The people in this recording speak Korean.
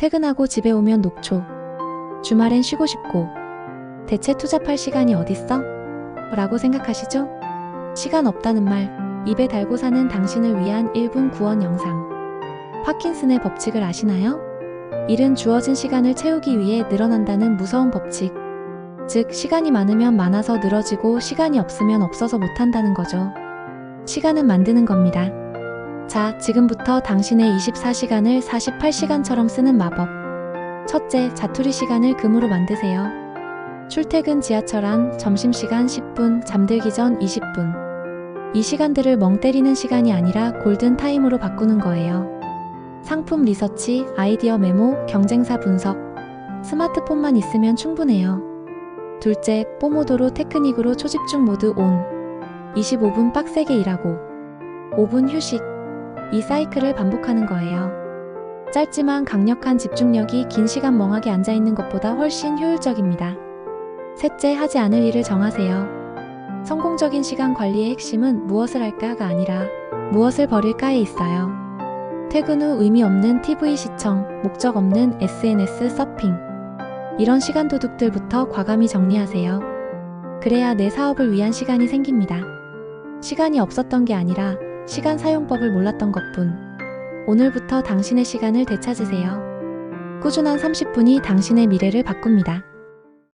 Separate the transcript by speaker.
Speaker 1: 퇴근하고 집에 오면 녹초. 주말엔 쉬고 싶고. 대체 투잡할 시간이 어딨어? 라고 생각하시죠? 시간 없다는 말, 입에 달고 사는 당신을 위한 1분 구원 영상. 파킨슨의 법칙을 아시나요? 일은 주어진 시간을 채우기 위해 늘어난다는 무서운 법칙. 즉, 시간이 많으면 많아서 늘어지고 시간이 없으면 없어서 못한다는 거죠. 시간은 만드는 겁니다. 자, 지금부터 당신의 24시간을 48시간처럼 쓰는 마법. 첫째, 자투리 시간을 금으로 만드세요. 출퇴근 지하철 안, 점심시간 10분, 잠들기 전 20분. 이 시간들을 멍 때리는 시간이 아니라 골든 타임으로 바꾸는 거예요. 상품 리서치, 아이디어 메모, 경쟁사 분석. 스마트폰만 있으면 충분해요. 둘째, 뽀모도로 테크닉으로 초집중 모드 온. 25분 빡세게 일하고 5분 휴식. 이 사이클을 반복하는 거예요. 짧지만 강력한 집중력이 긴 시간 멍하게 앉아 있는 것보다 훨씬 효율적입니다. 셋째, 하지 않을 일을 정하세요. 성공적인 시간 관리의 핵심은 무엇을 할까가 아니라 무엇을 버릴까에 있어요. 퇴근 후 의미 없는 TV 시청, 목적 없는 SNS 서핑. 이런 시간 도둑들부터 과감히 정리하세요. 그래야 내 사업을 위한 시간이 생깁니다. 시간이 없었던 게 아니라 시간 사용법을 몰랐던 것뿐. 오늘부터 당신의 시간을 되찾으세요. 꾸준한 30분이 당신의 미래를 바꿉니다.